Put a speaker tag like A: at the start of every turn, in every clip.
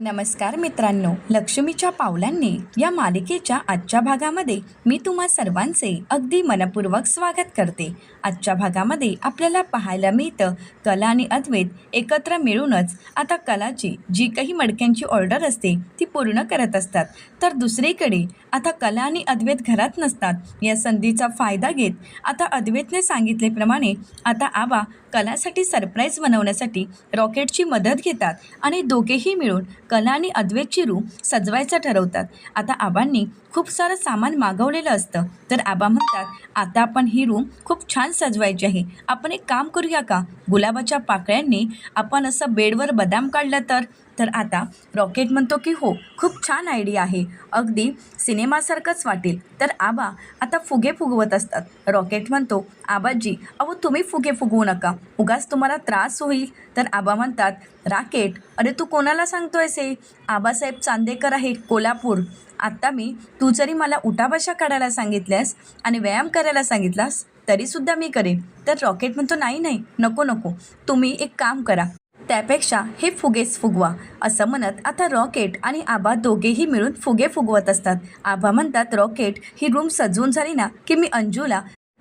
A: नमस्कार मित्रांनो लक्ष्मीच्या पावलांनी या मालिकेच्या आजच्या भागामध्ये मी तुम्हा सर्वांचे अगदी मनपूर्वक स्वागत करते. आजच्या भागामध्ये आपल्याला पाहायला मिळतं कला आणि अद्वैत एकत्र मिळूनच आता कलाची जी काही मडक्यांची ऑर्डर असते ती पूर्ण करत असतात. तर दुसरीकडे आता कला आणि अद्वैत घरात नसतात. या संधीचा फायदा घेत आता अद्वैतने सांगितल्याप्रमाणे आता आबा कलासाठी सरप्राईज बनवण्यासाठी रॉकेटची मदत घेतात आणि दोघेही मिळून कला आणि अद्वैतची रूम सजवायचं ठरवतात. आता आबांनी खूप सारं सामान मागवलेलं असतं. तर आबा म्हणतात आता आपण ही रूम खूप छान सजवायची आहे. आपण एक काम करूया का? गुलाबाच्या पाकळ्यांनी आपण असं बेडवर बदाम काढलं तर? तर आता रॉकेट म्हणतो की हो खूप छान आयडिया आहे. अगदी सिनेमासारखंच वाटेल. तर आबा आता फुगे फुगवत असतात. रॉकेट म्हणतो आबाजी अहो तुम्ही फुगे फुगवू नका. उगाच तुम्हाला त्रास होईल. तर आबा म्हणतात राकेट अरे तू कोणाला सांगतोयस हे आबासाहेब चांदेकर आहे कोल्हापूर. आत्ता मी तू जरी मला उठाभाषा काढायला सांगितल्यास आणि व्यायाम करायला सांगितलास तरीसुद्धा मी करेन. तर रॉकेट म्हणतो नाही नाही नको नको. तुम्ही एक काम करा. त्यापेक्षा हे फुगेच फुगवा असं म्हणत आता रॉकेट आणि आबा दोघेही मिळून फुगे फुगवत असतात. आबा म्हणतात रॉकेट ही रूम सजवून झाली ना की मी अंजूला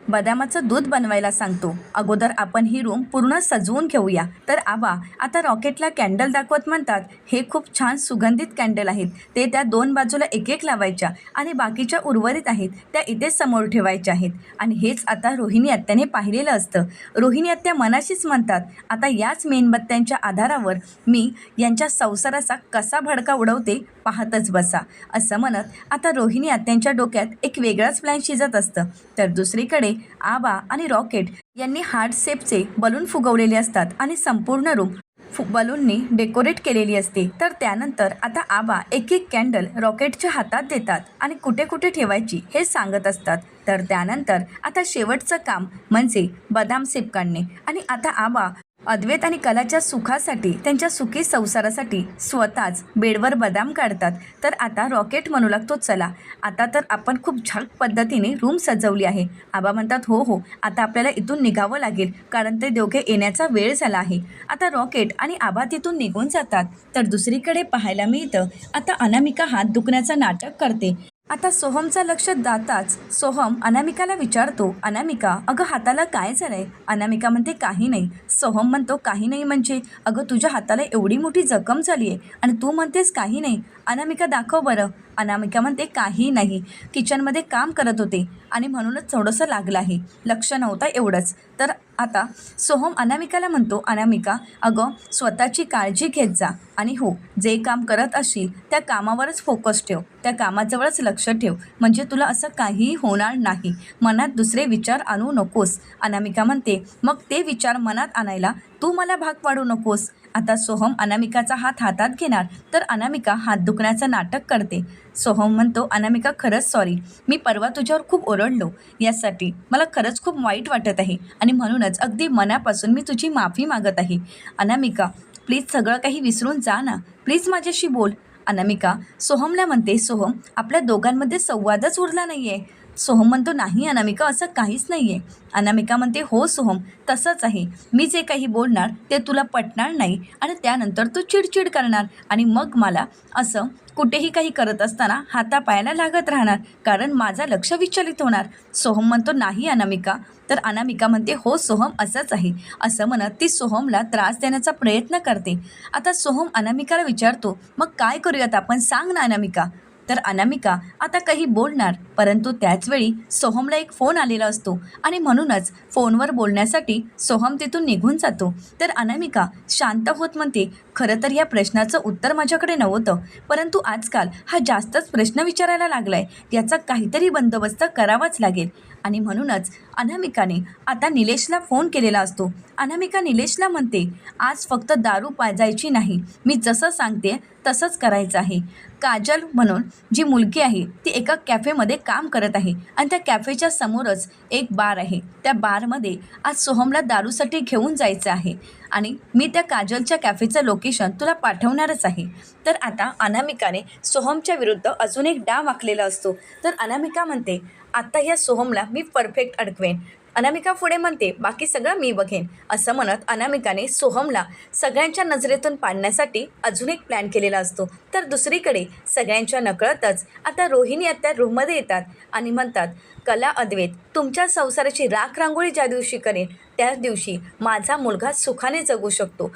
A: बदामाचं दूध बनवायला सांगतो. अगोदर आपण ही रूम पूर्ण सजवून घेऊया. तर आबा आता रॉकेटला कॅन्डल दाखवत म्हणतात हे खूप छान सुगंधित कॅन्डल आहेत. ते त्या दोन बाजूला एक एक लावायच्या आणि बाकीच्या उर्वरित आहेत त्या इथेच समोर ठेवायच्या आहेत. आणि हेच आता रोहिणी आत्याने पाहिलेलं असतं. रोहिणी आत्या मनाशीच म्हणतात आता याच मेणबत्त्यांच्या आधारावर मी यांच्या संसाराचा कसा भडका उडवते पाहतच बसा. असं म्हणत आता रोहिणी आत्यांच्या डोक्यात एक वेगळाच प्लॅन शिजत असतं. तर दुसरीकडे आबा आणि रॉकेट यांनी हार्ट सेपचे बलून फुगवलेले असतात आणि संपूर्ण रूम फु बलूननी डेकोरेट केलेली असते. तर त्यानंतर आता आबा एक एक कॅन्डल रॉकेटच्या हातात देतात आणि कुठे कुठे ठेवायची हे सांगत असतात. तर त्यानंतर आता शेवटचं काम म्हणजे बदाम सेप काढणे आणि आता आबा अद्वैत आणि कलाच्या सुखासाठी त्यांच्या सुखी संसारासाठी स्वतःच बेडवर बदाम काढतात. तर आता रॉकेट म्हणू लागतो चला. आता तर आपण खूप झक पद्धतीने रूम सजवली आहे. आबा म्हणतात हो हो आता आपल्याला इथून निघावं लागेल कारण ते दोघे येण्याचा वेळ झाला आहे. आता रॉकेट आणि आबा तिथून निघून जातात. तर दुसरीकडे पाहायला मिळतं आता अनामिका हात दुखण्याचं नाटक करते. आता सोहमचं लक्ष जाताच सोहम अनामिकाला विचारतो अनामिका अगं हाताला काय झालंय? अनामिका म्हणते काही नाही. सोहम म्हणतो काही नाही म्हणजे? अगं तुझ्या हाताला एवढी मोठी जखम झाली आहे आणि तू म्हणतेस काही नाही. अनामिका दाखव बरं. अनामिका म्हणते काही नाही. किचनमध्ये काम करत होते आणि म्हणूनच थोडंसं लागलं आहे. लक्ष नव्हतं एवढंच. तर आता सोहम अनामिकाला म्हणतो अनामिका अगं स्वतःची काळजी घेत जा. आणि हो जे काम करत असशील त्या कामावरच फोकस ठेव. त्या कामाजवळच लक्ष ठेव. म्हणजे तुला असं काहीही होणार नाही. मनात दुसरे विचार आणू नकोस. अनामिका म्हणते मग ते विचार मनात आणायला तू मला भाग पाडू नकोस. आता सोहम अनामिकाचा हात हातात घेणार तर अनामिका हात दुखण्याचं नाटक करते. सोहम म्हणतो अनामिका खरंच सॉरी मी परवा तुझ्यावर खूप ओरडलो. यासाठी मला खरंच खूप वाईट वाटत आहे आणि म्हणूनच अगदी मनापासून मी तुझी माफी मागत आहे. अनामिका प्लीज सगळं काही विसरून जा ना. प्लीज माझ्याशी बोल. अनामिका सोहमला म्हणते सोहम आपल्या दोघांमध्ये संवादच उरला नाही आहे सोहम म्हणतो नाही अनामिका असं काहीच नाही आहे अनामिका म्हणते हो सोहम तसंच आहे. मी जे काही बोलणार ते तुला पटणार नाही आणि त्यानंतर तू चिडचिड करणार आणि मग मला असं कुठेही काही करत असताना हातापायाला लागत राहणार कारण माझा लक्ष विचलित होणार. सोहम म्हणतो नाही अनामिका. तर अनामिका म्हणते हो सोहम असंच आहे. असं म्हणत ती सोहमला त्रास देण्याचा प्रयत्न करते. आता सोहम अनामिकाला विचारतो मग काय करूयात आपण? सांग ना अनामिका. तर अनामिका आता काही बोलणार परंतु त्याचवेळी सोहमला एक फोन आलेला असतो आणि म्हणूनच फोनवर बोलण्यासाठी सोहम तिथून निघून जातो. तर अनामिका शांत होत म्हणते खरं तर या प्रश्नाचं उत्तर माझ्याकडे नव्हतं परंतु आजकाल हा जास्तच प्रश्न विचारायला लागलाय. याचा काहीतरी बंदोबस्त करावाच लागेल. आणि म्हणूनच अनामिकाने आता निलेशला फोन केलेला असतो. अनामिका निलेशला म्हणते आज फक्त दारू पाजायची नाही. मी जसं सांगते तसंच करायचं आहे. काजल म्हणून जी मुलगी आहे ती एका कॅफेमध्ये काम करत आहे आणि त्या कॅफेच्या समोरच एक बार आहे. त्या बारमध्ये आज सोहमला दारूसाठी घेऊन जायचं आहे आणि मी त्या काजलच्या कॅफेचं लोकेशन तुला पाठवणारच आहे. तर आता अनामिकाने सोहमच्या विरुद्ध अजून एक डाव आखलेला असतो. तर अनामिका म्हणते आत्ता ह्या सोहमला मी परफेक्ट अडकवेन. अनामिका पुढे म्हणते बाकी सगळं मी बघेन. असं म्हणत अनामिकाने सोहमला सगळ्यांच्या नजरेतून पाडण्यासाठी अजून एक प्लॅन केलेला असतो. तर दुसरीकडे सगळ्यांच्या नकळतच आता रोहिणी आत्या रूममध्ये येतात आणि म्हणतात कला अद्वैत तुमच्या संसाराची राख रांगोळी ज्या दिवशी करेन त्याच दिवशी माझा मुलगा सुखाने जगू शकतो.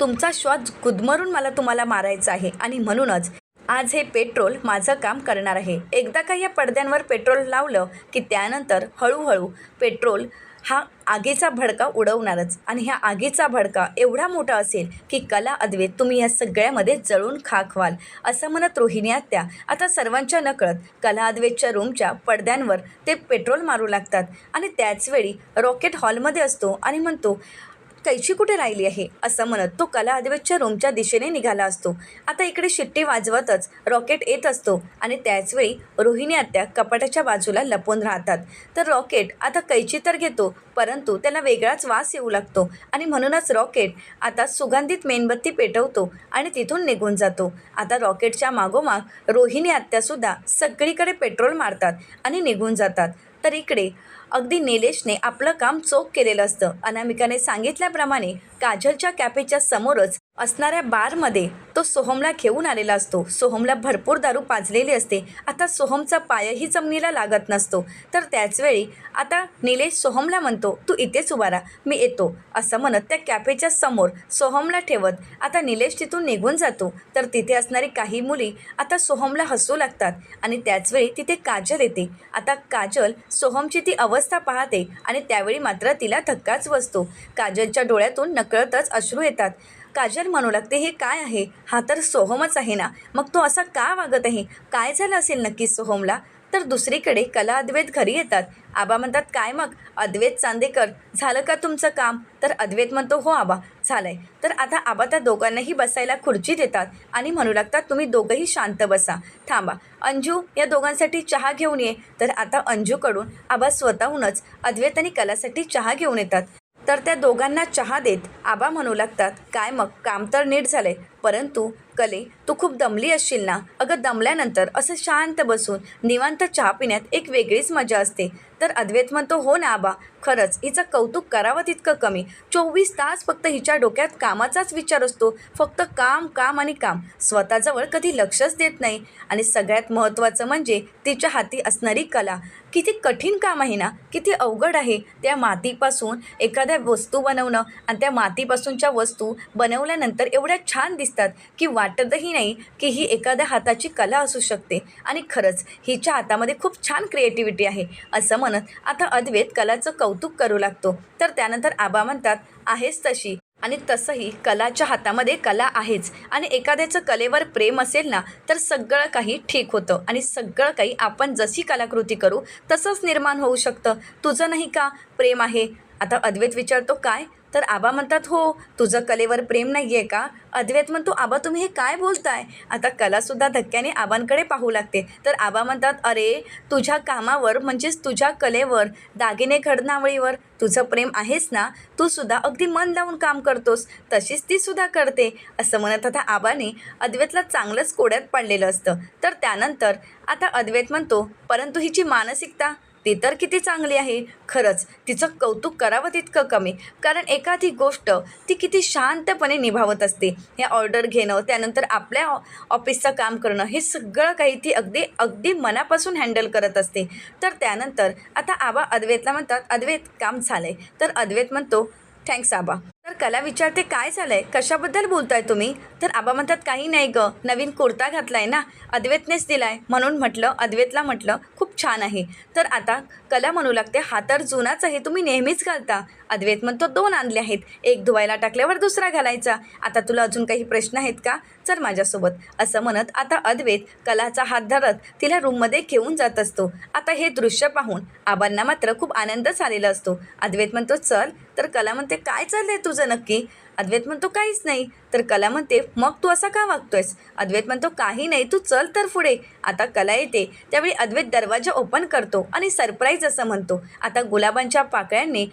A: तुमचा श्वास गुदमरून मला तुम्हाला मारायचा आहे. आणि म्हणूनच आज हे पेट्रोल माझं काम करणार आहे. एकदा का या पडद्यांवर पेट्रोल लावलं की त्यानंतर हळूहळू पेट्रोल हा आगीचा भडका उडवणारच. आणि ह्या आगीचा भडका एवढा मोठा असेल की कला अद्वे तुम्ही ह्या सगळ्यामध्ये जळून खाक व्हाल असं म्हणत रोहिणी आत्या. आता सर्वांच्या नकळत कला अद्वेच्या रूमच्या पडद्यांवर ते पेट्रोल मारू लागतात. आणि त्याचवेळी रॉकेट हॉलमध्ये असतो आणि म्हणतो कैची कुठे राहिली आहे? असं म्हणत तो कला अद्वैतच्या रूमच्या दिशेने निघाला असतो. आता इकडे शिट्टी वाजवतच रॉकेट येत असतो आणि त्याचवेळी रोहिणी आत्या कपाटाच्या बाजूला लपून राहतात. तर रॉकेट आता कैची तर घेतो परंतु त्याला वेगळाच वास येऊ लागतो आणि म्हणूनच रॉकेट आता सुगंधित मेणबत्ती पेटवतो आणि तिथून निघून जातो. आता रॉकेटच्या मागोमाग रोहिणी आत्यासुद्धा सगळीकडे पेट्रोल मारतात आणि निघून जातात. तर इकडे अगदी निलेशने आपलं काम चोख केलेलं असतं. अनामिकाने सांगितल्याप्रमाणे काजलच्या कॅफेच्या समोरच असणाऱ्या बारमध्ये तो सोहमला घेऊन आलेला असतो. सोहमला भरपूर दारू पाजलेली असते. आता सोहमचा पायही जमिनीला लागत नसतो. तर त्याचवेळी आता निलेश सोहमला म्हणतो तू इथेच उभा राहा मी येतो. असं म्हणत त्या कॅफेच्या समोर सोहमला ठेवत आता निलेश तिथून निघून जातो. तर तिथे असणारी काही मुली आता सोहमला हसू लागतात आणि त्याचवेळी तिथे काजल येते. आता काजल सोहमची ती अवस्था पाहते आणि त्यावेळी मात्र तिला धक्काच बसतो. काजलच्या डोळ्यातून नकळतच अश्रू येतात. काजल म्हणू लागते हे काय आहे? हा तर सोहमच आहे ना? मग तो असा का वागत आहे काय झालं असेल नक्कीच सोहमला? तर दुसरीकडे कला अद्वैत घरी येतात. आबा म्हणतात काय मग? अद्वैत चांदेकर झालं का तुमचं काम? तर अद्वैत म्हणतो हो आबा झालंय. तर आता आबा त्या दोघांनाही बसायला खुर्ची देतात आणि म्हणू लागतात तुम्ही दोघंही शांत बसा. थांबा. अंजू या दोघांसाठी चहा घेऊन ये. तर आता अंजूकडून आबा स्वतःहूनच अद्वैत आणि कलासाठी चहा घेऊन येतात. तर त्या दोघांना चहा देत आबा म्हणू लागतात काय मग काम तर नीट झालंय परंतु कले तू खूप दमली असशील ना? अगं दमल्यानंतर असं शांत बसून निवांत चहा पिण्यात एक वेगळीच मजा असते. तर अद्वैत म्हणतो हो ना आबा. खरंच हिचं कौतुक करावं तितकं कमी. चोवीस तास फक्त हिच्या डोक्यात कामाचाच विचार असतो. फक्त काम काम आणि काम. स्वतःजवळ कधी लक्षच देत नाही. आणि सगळ्यात महत्त्वाचं म्हणजे तिच्या हाती असणारी कला. किती कठीण काम आहे ना? किती अवघड आहे. त्या मातीपासून एखाद्या वस्तू बनवणं आणि त्या मातीपासूनच्या वस्तू बनवल्यानंतर एवढ्या छान दिसतात की वाटतही नाही की ही एखाद्या हाताची कला असू शकते. आणि खरंच हिच्या हातामध्ये खूप छान क्रिएटिव्हिटी आहे असं म्हणत आता अद्वैत कलाचं कौतुक करू लागतो. तर त्यानंतर आबा म्हणतात आहेच तशी. आणि तसंही कलाच्या हातामध्ये कला आहेच. आणि एखाद्याचं कलेवर प्रेम असेल ना तर सगळं काही ठीक होतं. आणि सगळं काही आपण जशी कलाकृती करू तसंच निर्माण होऊ शकतं. तुझं नाही का प्रेम आहे? आता अद्वैत विचारतो काय? तर आबा म्हणतात हो तुझं कलेवर प्रेम नाही आहे का? अद्वैत म्हणतो आबा तुम्ही हे काय बोलताय? आता कलासुद्धा धक्क्याने आबांकडे पाहू लागते. तर आबा म्हणतात अरे तुझ्या कामावर म्हणजेच तुझ्या कलेवर दागिने घडणावळीवर तुझं प्रेम आहेस ना? तू सुद्धा अगदी मन लावून काम करतोस तशीच ती सुद्धा करते. असं म्हणत आता आबाने अद्वैतला चांगलंच कोड्यात पडलेलं असतं. तर त्यानंतर आता अद्वैत म्हणतो परंतु हिची मानसिकता ती तर किती चांगली आहे? खरंच तिचं कौतुक करावं तितकं कमी. कारण एखादी गोष्ट ती किती शांतपणे निभावत असते. हे ऑर्डर घेणं त्यानंतर आपल्या ऑफिसचं काम करणं हे सगळं काही ती अगदी अगदी मनापासून हँडल करत असते. तर त्यानंतर आता आबा अद्वैतला म्हणतात अद्वैत काम झालं आहे तर अद्वैत म्हणतो थँक्स आबा. तर कला विचारते काय झालं आहे कशाबद्दल बोलताय तुम्ही? तर आबा म्हणतात काही नाही गं. नवीन कुर्ता घातला आहे ना. अद्वैतनेच दिलाय. म्हणून म्हटलं अद्वैतला म्हटलं खूप छान आहे. तर आता कला म्हणू लागते हा तर जुनाच आहे. तुम्ही नेहमीच घालता. अद्वैत म्हणतो दोन आणले आहेत. एक धुवायला टाकल्यावर दुसरा घालायचा. आता तुला अजून काही प्रश्न आहेत का? चल माझ्यासोबत. असं म्हणत आता अद्वैत कलाचा हात धरत तिला रूममध्ये घेऊन जात असतो. आता हे दृश्य पाहून आबांना मात्र खूप आनंद झालेला असतो. अद्वैत म्हणतो चल. तर कला म्हणते काय चाललंय तुझं? नक्की? अद्वैत म्हणतो काहीच नाही. तर कला म्हणते मग तू असा का वागतोयस? अद्वैत म्हणतो काही नाही तू चल तर पुढे. आता कला येते. त्यावेळी अद्वैत दरवाजा ओपन करतो आणि सरप्राईज असं म्हणतो. आता गुलाबांच्या पाकळ्यांनी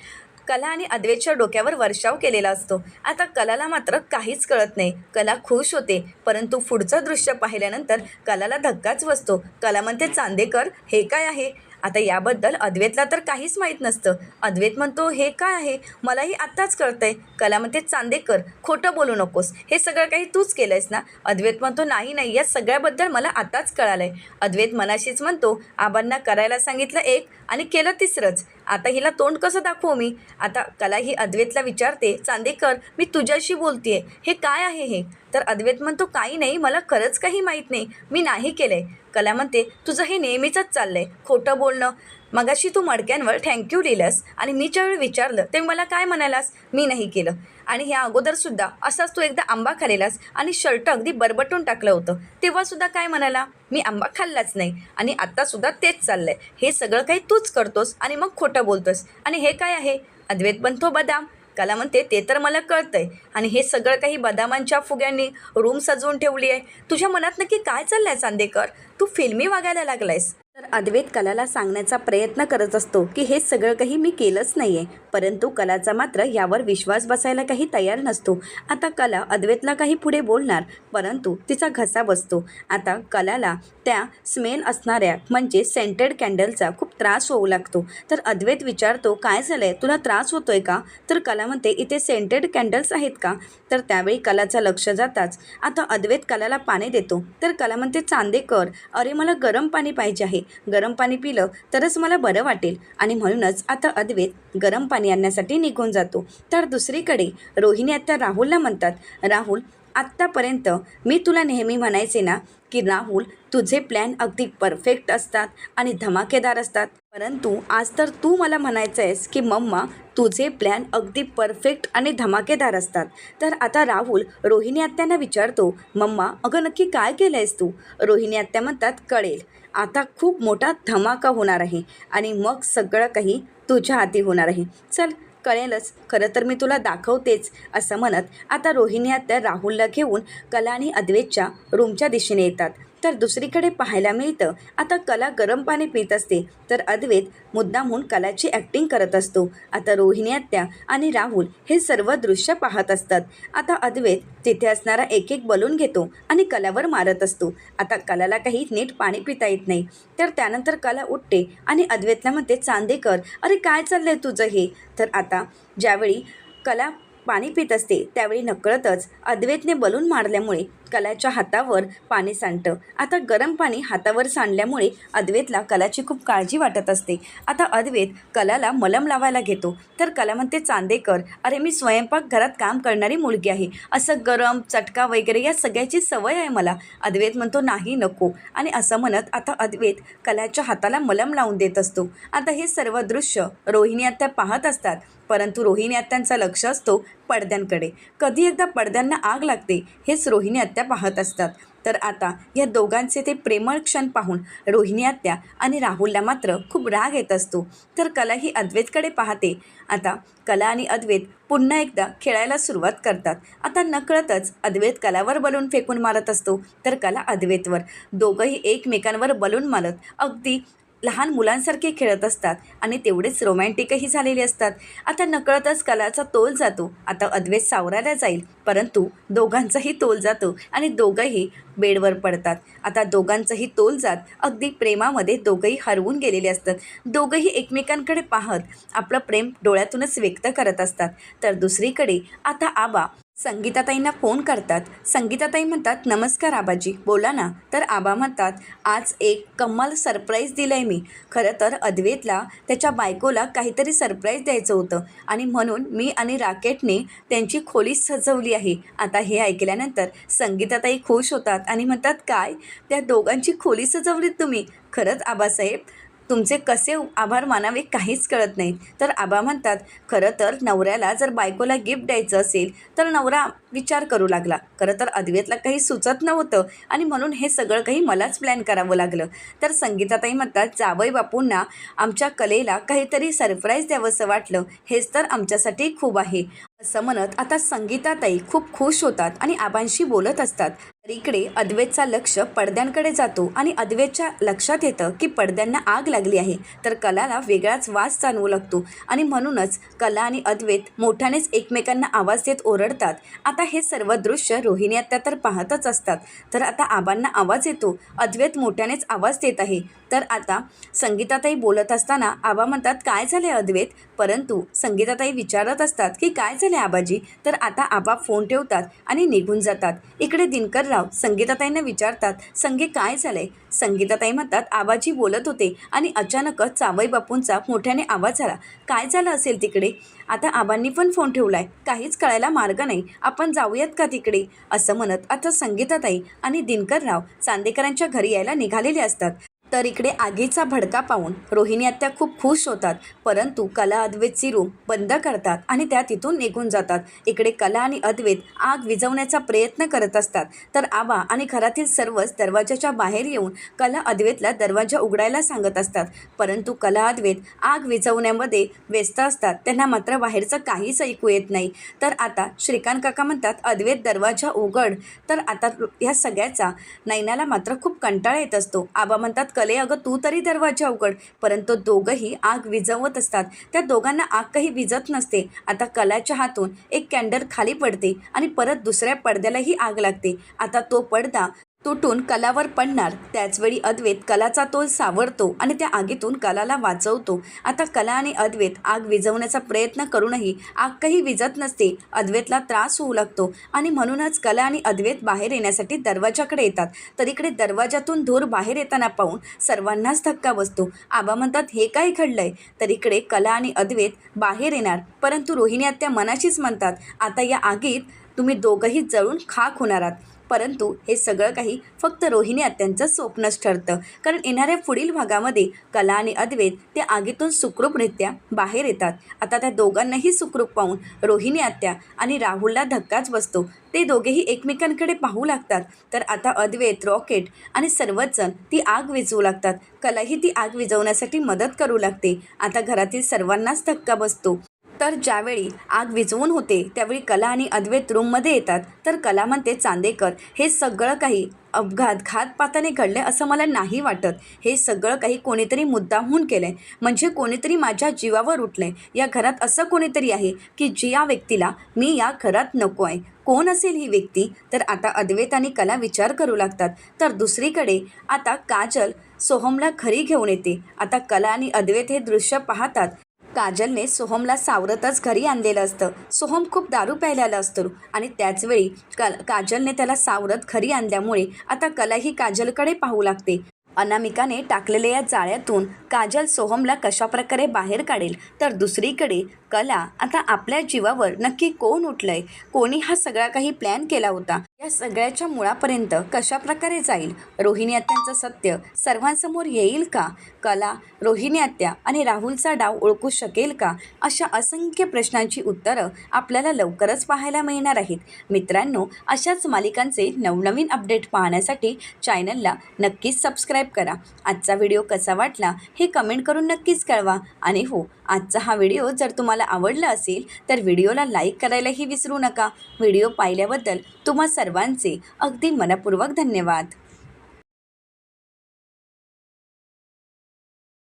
A: कला आणि अद्वैतच्या डोक्यावर वर्षाव केलेला असतो. आता कलाला मात्र काहीच कळत नाही. कला खुश होते. परंतु पुढचं दृश्य पाहिल्यानंतर कलाला धक्काच बसतो. कला म्हणते चांदेकर हे काय आहे? आता याबद्दल अद्वैतला तर काहीच माहीत नसतं. अद्वैत म्हणतो हे काय आहे? मलाही आत्ताच कळतंय. कला म्हणते चांदेकर खोटं बोलू नकोस. हे सगळं काही तूच केलं आहेस ना? अद्वैत म्हणतो नाही नाही. या सगळ्याबद्दल मला आताच कळालं आहे अद्वैत मनाशीच म्हणतो आबांना करायला सांगितलं एक आणि केलं तिसरंच. आता हिला तोंड कसं दाखवू मी? आता कला ही अद्वैतला विचारते चांदेकर मी तुझ्याशी बोलतेय. हे काय आहे हे? तर अद्वैत म्हणतो काही नाही मला खरंच काही माहीत नाही. मी नाही केलं आहे कला म्हणते तुझं हे नेहमीचंच चाललं आहे खोटं बोलणं मगाशी तू मडक्यांवर थँक्यू लिहिलंस आणि मी ज्यावेळी विचारलं ते मला काय म्हणालास? मी नाही केलं. आणि ह्या अगोदरसुद्धा असाच तू एकदा आंबा खालेलास आणि शर्ट अगदी बरबटून टाकलं होतं. तेव्हासुद्धा काय म्हणाला? मी आंबा खाल्लाच नाही आणि आत्तासुद्धा तेच चाललं आहे हे सगळं काही तूच करतोस आणि मग खोटं बोलतोस. आणि हे काय आहे? अद्वैत बनतो बदाम? कला म्हणते ते तर मला कळतंय. आणि हे सगळं काही बदामांच्या फुग्यांनी रूम सजवून ठेवली आहे. तुझ्या मनात नक्की काय चाललं आहे चांदेकर? तू फिल्मी वागायला लागलायस. तर अद्वैत कलाला सांगण्याचा प्रयत्न करत असतो की हे सगळं काही मी केलंच नाही आहे परंतु कलाचा मात्र यावर विश्वास बसायला काही तयार नसतो. आता कला अद्वैतला काही पुढे बोलणार परंतु तिचा घसा बसतो. आता कलाला त्या स्मेल असणाऱ्या म्हणजे सेंटेड कॅन्डलचा खूप त्रास होऊ लागतो. तर अद्वैत विचारतो काय झालंय? तुला त्रास होतोय का? तर कला म्हणते इथे सेंटेड कॅन्डल्स आहेत का? तर त्यावेळी कलाचं लक्ष जाताच आता अद्वैत कलाला पाणी देतो. तर कला म्हणते चांदेकर अरे मला गरम पाणी पाहिजे आहे. गरम पाणी पिलं तरच मला बरं वाटेल. आणि म्हणूनच आता अद्वैत गरम पाणी आणण्यासाठी निघून जातो. तर दुसरीकडे रोहिणी आता राहुलला म्हणतात राहुल आत्तापर्यंत मी तुला नेहमी म्हणायचे ना की राहुल तुझे प्लॅन अगदी परफेक्ट असतात आणि धमाकेदार असतात. परंतु आज तर तू मला म्हणायचं आहेस की मम्मा तुझे प्लॅन अगदी परफेक्ट आणि धमाकेदार असतात. तर आता राहुल रोहिणी आत्यांना विचारतो मम्मा अगं नक्की काय केलं आहेस तू? रोहिणी आत्या म्हणतात कळेल. आता खूप मोठा धमाका होणार आहे आणि मग सगळं काही तुझ्या हाती होणार आहे. चल कळेलच. खरं तर मी तुला दाखवतेच असं म्हणत आता रोहिणी आत्या राहुलला घेऊन कला आणि अद्वेतच्या रूमच्या दिशेने येतात. तर दुसरीकडे पाहायला मिळतं आता कला गरम पाणी पित असते तर अद्वैत मुद्दामहून कलाची ॲक्टिंग करत असतो. आता रोहिणी आत्या आणि राहुल हे सर्व दृश्य पाहत असतात. आता अद्वैत तिथे असणारा एक एक बलून घेतो आणि कलावर मारत असतो. आता कलाला काही नीट पाणी पिता येत नाही. तर त्यानंतर कला उठते आणि अद्वैतला म्हणते चांदेकर अरे काय चाललंय तुझं हे? तर आता ज्यावेळी कला पाणी पित असते त्यावेळी नकळतच अद्वैतने बलून मारल्यामुळे कलाच्या हातावर पाणी सांडतं. आता गरम पाणी हातावर सांडल्यामुळे अद्वैतला कलाची खूप काळजी वाटत असते. आता अद्वैत कलाला मलम लावायला घेतो. तर कला म्हणते चांदेकर अरे मी स्वयंपाक घरात काम करणारी मुलगी आहे. असं गरम चटका वगैरे या सगळ्याची सवय आहे मला. अद्वैत म्हणतो नाही नको. आणि असं म्हणत आता अद्वैत कलाच्या हाताला मलम लावून देत असतो. आता हे सर्व दृश्य रोहिणी आत्या पाहत असतात. परंतु रोहिणी आत्यांचा लक्ष असतो पडद्यांकडे. कधी एकदा पडद्यांना आग लागते हेच रोहिणी आत्या पाहत असतात. तर आता या दोघांचे ते प्रेमळ क्षण पाहून रोहिणी आत्या आणि राहुलला मात्र खूप राग येत असतो. तर कला ही अद्वैतकडे पाहते. आता कला आणि अद्वैत पुन्हा एकदा खेळायला सुरुवात करतात. आता नकळतच अद्वैत कलावर बलून फेकून मारत असतो. तर कला अद्वैतवर. दोघंही एकमेकांवर बलून मारत अगदी लहान मुलांसारखे खेळत असतात आणि तेवढेच रोमॅन्टिकही झालेले असतात. आता नकळतच कलाचा तोल जातो. आता अद्वैत सावरायला जाईल. परंतु दोघांचाही तोल जातो आणि दोघंही बेडवर पडतात. आता दोघांचंही तोल जात अगदी प्रेमामध्ये दोघंही हरवून गेलेले असतात. दोघंही एकमेकांकडे पाहत आपलं प्रेम डोळ्यातूनच व्यक्त करत असतात. तर दुसरीकडे आता आबा संगीताताईंना फोन करतात. संगीताताई म्हणतात नमस्कार आबाजी बोला ना. तर आबा म्हणतात आज एक कमाल सरप्राईज दिलं आहे मी. खरं तर अद्वेतला त्याच्या बायकोला काहीतरी सरप्राईज द्यायचं होतं आणि म्हणून मी आणि राकेटने त्यांची खोली सजवली आहे. आता हे ऐकल्यानंतर संगीताताई खुश होतात आणि म्हणतात काय? त्या दोघांची खोली सजवलीत तुम्ही? खरंच आबासाहेब तुमचे कसे आभार मानावे काहीच कळत नाहीत तर आबा म्हणतात खरं तर नवऱ्याला जर बायकोला गिफ्ट द्यायचं असेल तर नवरा विचार करू लागला. खरं तर अद्वैतला काही सुचत नव्हतं आणि म्हणून हे सगळं काही मलाच प्लॅन करावं लागलं. तर संगीताताई म्हणतात जावई बापूंना आमच्या कलेला काहीतरी सरप्राईज द्यावंसं वाटलं. हेच तर आमच्यासाठी खूप आहे. असं म्हणत आता संगीताताई खूप खुश होतात आणि आबांशी बोलत असतात. तर इकडे अद्वैतचा लक्ष पडद्यांकडे जातो आणि अद्वैतच्या लक्षात येतं की पडद्यांना आग लागली आहे. तर कलाला वेगळाच वास जाणवू लागतो आणि म्हणूनच कला आणि अद्वैत मोठ्यानेच एकमेकांना आवाज देत ओरडतात. आता हे सर्व दृश्य रोहिणी आत्या तर पाहतच असतात. तर आता आबांना आवाज येतो. अद्वैत मोठ्यानेच आवाज देत आहे. तर आता संगीताताई बोलत असताना आबा म्हणतात काय झाले अद्वैत? परंतु संगीताताई विचारत असतात की काय झाले आबाजी? तर आता आबा फोन ठेवतात आणि निघून जातात. इकडे दिनकरराव संगीताताईंना विचारतात संगे काय झाले संगीताताई म्हणतात आबाजी बोलत होते आणि अचानकच चावई बापूंचा मोठ्याने आवाज झाला. काय झालं असेल तिकडे? आता आबांनी पण फोन ठेवलाय. काहीच कळायला मार्ग नाही. आपण जाऊयात का तिकडे? असं म्हणत आता संगीताताई आणि दिनकरराव चांदेकरांच्या घरी यायला निघालेले असतात. तर इकडे आगीचा भडका पाहून रोहिणी आत्या खूप खुश होतात. परंतु कला अद्वैतची रूम बंद करतात आणि त्या तिथून निघून जातात. इकडे कला आणि अद्वैत आग विझवण्याचा प्रयत्न करत असतात. तर आबा आणि घरातील सर्वच दरवाजाच्या बाहेर येऊन कला अद्वैतला दरवाजा उघडायला सांगत असतात. परंतु कला अद्वैत आग विझवण्यामध्ये व्यस्त असतात. त्यांना मात्र बाहेरचं काहीच ऐकू येत नाही. तर आता श्रीकांत काका म्हणतात अद्वैत दरवाजा उघड. तर आता ह्या सगळ्याचा नैनाला मात्र खूप कंटाळा येत असतो. आबा म्हणतात कले अगं तू तरी दरवाजा उघड. परंतु दोघंही आग विझवत असतात. त्या दोघांना आग काही विझत नसते. आता कलाच्या हातून एक कॅन्डल खाली पडते आणि परत दुसऱ्या पडद्यालाही आग लागते. आता तो पडदा तुटून कलावर पडणार. त्याचवेळी अद्वैत कलाचा तोल सावरतो आणि त्या आगीतून कलाला वाचवतो. आता कला आणि अद्वैत आग विझवण्याचा प्रयत्न करूनही आग काही विझत नसते. अद्वैतला त्रास होऊ लागतो आणि म्हणूनच कला आणि अद्वैत बाहेर येण्यासाठी दरवाजाकडे येतात. तर इकडे दरवाजातून धूर बाहेर येताना पाहून सर्वांनाच धक्का बसतो. आबा म्हणतात हे काय घडलंय? तर इकडे कला आणि अद्वैत बाहेर येणार. परंतु रोहिणी आत्या मनाशीच म्हणतात आता या आगीत तुम्ही दोघंही जळून खाक होणार आहात. परंतु हे सगळं काही फक्त रोहिणी आत्यांचं स्वप्नच ठरतं. कारण येणाऱ्या पुढील भागामध्ये कला आणि अद्वैत ते आगीतून सुखरूपरित्या बाहेर येतात. आता त्या दोघांनाही सुखरूप पाहून रोहिणी आत्या आणि राहुलला धक्काच बसतो. ते दोघेही एकमेकांकडे पाहू लागतात. तर आता अद्वैत रॉकेट आणि सर्वच जण ती आग विजवू लागतात. कलाही ती आग विझवण्यासाठी मदत करू लागते. आता घरातील सर्वांनाच धक्का बसतो. तर ज्यावेळी आग विझवून होते त्यावेळी कला आणि अद्वैत रूममध्ये येतात. तर कला म्हणते चांदेकर. हे सगळं काही अपघात घातपाताने घडले असं मला नाही वाटत. हे सगळं काही कोणीतरी मुद्दामहून केलं आहे म्हणजे कोणीतरी माझ्या जीवावर उठलं आहे या घरात असं कोणीतरी आहे की जी या व्यक्तीला मी या घरात नको आहे. कोण असेल ही व्यक्ती? तर आता अद्वैत आणि कला विचार करू लागतात. तर दुसरीकडे आता काजल सोहमला घरी घेऊन येते. आता कला आणि अद्वैत हे दृश्य पाहतात. काजलने सोहमला सावरतच घरी आणलेलं असतं. सोहम खूप दारू प्यायलेला असतो आणि त्याचवेळी का काजलने त्याला सावरत घरी आणल्यामुळे आता कलाही काजलकडे पाहू लागते. अनामिकाने टाकलेल्या या जाळ्यातून काजल सोहमला कशाप्रकारे बाहेर काढेल? तर दुसरीकडे कला आता आपल्या जीवावर नक्की कोण उठलंय? कोणी हा सगळा काही प्लॅन केला होता? या सगळ्याच्या मुळापर्यंत कशाप्रकारे जाईल? रोहिणी आत्यांचं सत्य सर्वांसमोर येईल का? कला रोहिणी आत्या आणि राहुलचा डाव ओळखू शकेल का? अशा असंख्य प्रश्नांची उत्तरं आपल्याला लवकरच पाहायला मिळणार आहेत. मित्रांनो अशाच मालिकांचे नवनवीन अपडेट पाहण्यासाठी चॅनलला नक्कीच सबस्क्राईब करा. आजचा व्हिडिओ कसा वाटला हे कमेंट करून नक्कीच कळवा. आणि हो आजचा हा व्हिडिओ जर तुम्हाला आवडला असेल तर व्हिडिओला लाईक करायलाही विसरू नका. व्हिडिओ पाहिल्याबद्दल तुम्हा सर्वांचे अगदी मनपूर्वक धन्यवाद.